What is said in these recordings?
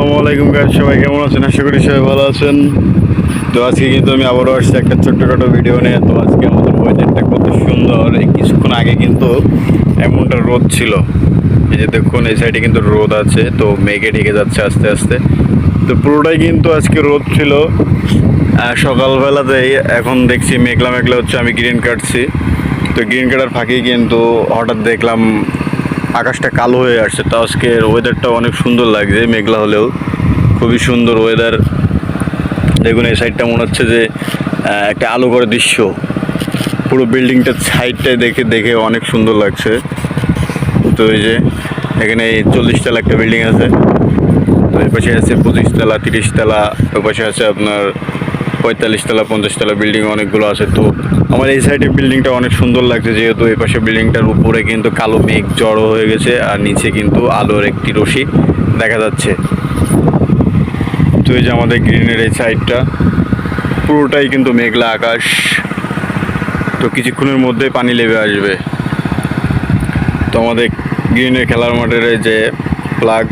আসসালামু আলাইকুম গাইস সবাই কেমন আছেন? আশা করি সবাই ভালো আছেন। তো আজকে কিন্তু আমি আবারও আসছি একটা ছোট্টখাটো ভিডিও নিয়ে। তো আজকে আমাদের ওয়েদারটা কত সুন্দর। এই কিছুক্ষণ আগে কিন্তু এমনটা রোদ ছিল। এই যে দেখুন, এই সাইডে কিন্তু রোদ আছে। তো মেঘে ঢেকে যাচ্ছে আস্তে আস্তে। তো পুরোটাই কিন্তু আজকে রোদ ছিল। সকালবেলাতেই এখন দেখছি মেঘলা মেঘলা হচ্ছে, আমি গ্রিন কাটছি। তো গ্রিন কাটার ফাঁকেই কিন্তু হঠাৎ দেখলাম আকাশটা কালো হয়ে আসছে। তো আজকের ওয়েদারটা অনেক সুন্দর লাগছে, মেঘলা হলেও। খুবই সুন্দর ওয়েদার দেখুন, এই সাইডটা মনে হচ্ছে যে একটা আলো করে দৃশ্য। পুরো বিল্ডিংটার সাইডটাই দেখে দেখে অনেক সুন্দর লাগছে। তো এই যে, এখানে চল্লিশ তলা একটা বিল্ডিং আছে। এর পাশে আছে পঁচিশ তলা তিরিশ তলা ওর পাশে আছে আপনার পঁয়তাল্লিশ তলা পঞ্চাশ তলা বিল্ডিং অনেকগুলো আছে। তো আমার এই সাইডের বিল্ডিংটা অনেক সুন্দর লাগছে, যেহেতু এই পাশে বিল্ডিংটার উপরে কিন্তু কালো মেঘ জড়ো হয়ে গেছে, আর নিচে কিন্তু আলোর একটি রশি দেখা যাচ্ছে। তো এই যে আমাদের গ্রিনের এই সাইডটা পুরোটাই কিন্তু মেঘলা আকাশ। তো কিছুক্ষণের মধ্যে পানি লেবে আসবে। তো আমাদের গ্রিনের খেলার মাঠের যে প্লাগ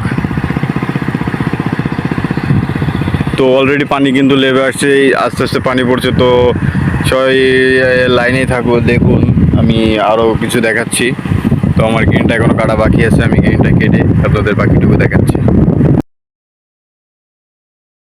তো অলরেডি পানি কিন্তু লেবে আসছে আস্তে আস্তে পানি পড়ছে তো সবাই লাইনেই থাকব দেখুন, আমি আরও কিছু দেখাচ্ছি। তো আমার গ্রিনটা এখনও কাটা বাকি আছে, আমি গ্রিনটা কেটে আপনাদের বাকিটুকু দেখাচ্ছি।